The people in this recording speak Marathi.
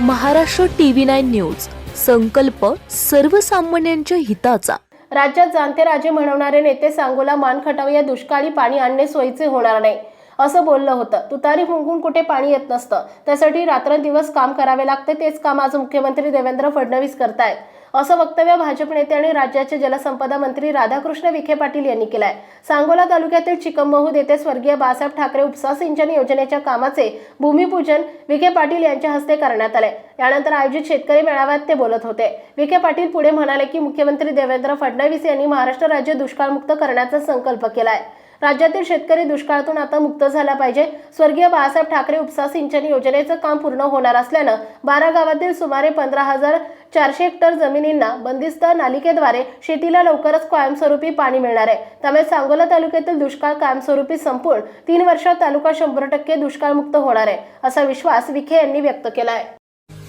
Maharashtra TV nine news. संकल्प सर्वसामान्यांच्या हिताचा. राज्यात जाणते राजे म्हणवणारे नेते सांगोला मान खटाव या दुष्काळी पाणी आणणे सोयीचे होणार नाही. असं बोललं होतं. तुतारी फुंकून कुठे पाणी येत नसतं. त्यासाठी रात्रंदिवस काम करावे लागते. तेच काम आज मुख्यमंत्री देवेंद्र फडणवीस करतायत. असं वक्तव्य भाजप नेते आणि राज्याचे जलसंपदा मंत्री राधाकृष्ण विखे पाटील यांनी केलंय. सांगोला तालुक्यातील चिकमबहूद येथे स्वर्गीय बाळासाहेब ठाकरे उपसा सिंचन योजनेच्या कामाचे भूमिपूजन विखे पाटील यांच्या हस्ते करण्यात आले यानंतर आयोजित शेतकरी मेळाव्यात ते बोलत होते. विखे पाटील पुढे म्हणाले की मुख्यमंत्री देवेंद्र फडणवीस यांनी महाराष्ट्र राज्य दुष्काळमुक्त करण्याचा संकल्प केलाय. राज्यातील शेतकरी दुष्काळातून आता मुक्त झाला पाहिजे. स्वर्गीय बाळासाहेब ठाकरे उपसा सिंचन योजनेचं काम पूर्ण होणार असल्यानं बारा गावातील सुमारे पंधरा हजार चारशे हेक्टर जमिनींना बंदिस्त नालिकेद्वारे शेतीला लवकरच कायमस्वरूपी पाणी मिळणार आहे. त्यामुळे सांगोला तालुक्यातील दुष्काळ कायमस्वरूपी संपूर्ण तीन वर्षात तालुका शंभर टक्के दुष्काळमुक्त होणार आहे असा विश्वास विखे यांनी व्यक्त केला आहे